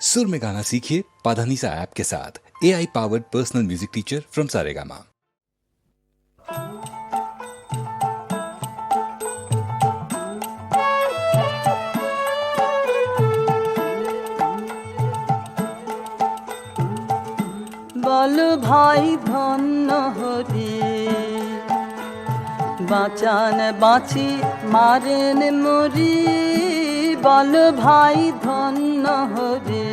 सुर में गाना सीखिए पाधानीसा ऐप के साथ A I powered personal music teacher from Saregama বল ভাই ধন্য হরি বাঁচান বাঁচি মারেন মরি বল ভাই ধন্য হরি।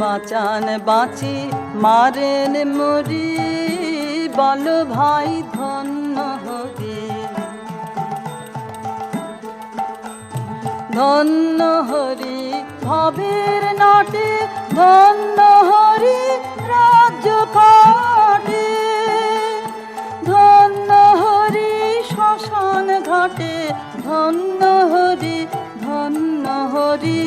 বাঁচান, বাঁচি, মারেন মরি। বল ভাই ধন্য হরি। ধন্য হরি, ভবের নাটে ধন্য হরি, রাজ্য কাটে ধন্য হরি, শ্মশান ঘাটে ধন্য হরি ধন্য হরি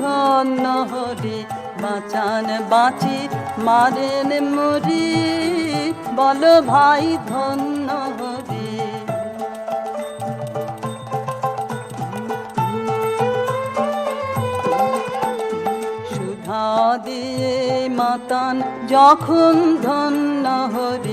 ধন্য হরি। বাঁচান, বাঁচি, মারেন মরি বল ভাই, ধন্য হরি। সুধা দিয়ে মাতান, যখন ধন্য হরি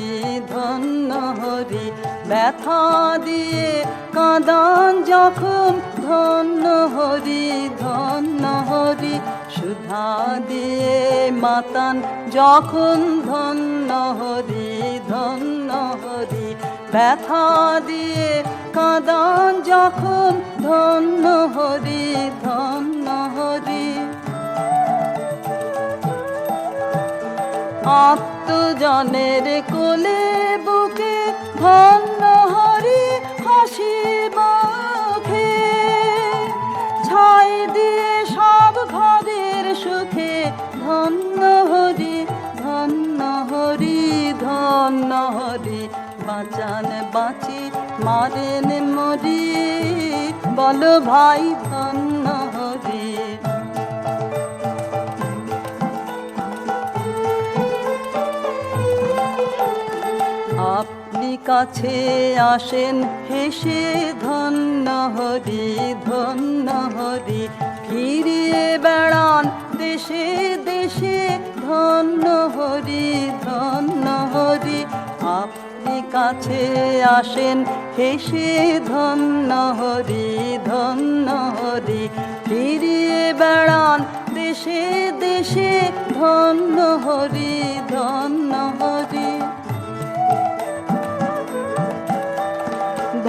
ব্যথা দিয়ে কাঁদান যখন, ধন্য হরি ধন্য হরি। সুধা দিয়ে মাতান যখন, ধন্য হরি ধন্য হরি। ব্যথা দিয়ে কাঁদান যখন, ধন্য হরি ধন্য হরি। আত্মজনের কোলে বুকে হরি সব সুখে ধন্য হরি ধন্য হরি হরি। বাঁচান বাঁচি মারেন মরি বল ভাই ধন্য আপনি কাছে আসেন, হেসে ধন্য হরি ধন্য হরি। ফিরিয়ে বেড়ান, দেশে দেশে ধন্য হরি ধন্য হরি। আপনি কাছে আসেন, হেসে ধন্য হরি ধন্য হরি। ফিরিয়ে বেড়ান, দেশে দেশে ধন্য হরি ধন্য হরি।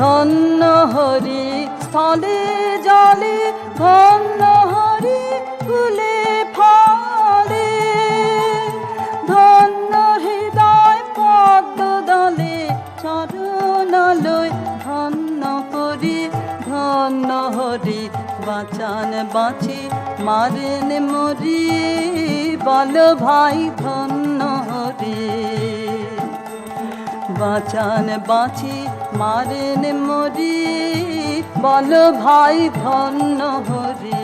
ধন্য হরি, স্থলে জলে ধন্য হরি, ফুলে ফলে। ধন্য হৃদয় পদ্ম দলে চরণালয় ধন্য করি ধন্য হরি, বাঁচান বাঁচি, মারেন মরি। বল ভাই, ধন্য হরি। বাঁচান বাঁচি মারেন মরি বল ভাই ধন্য হরি।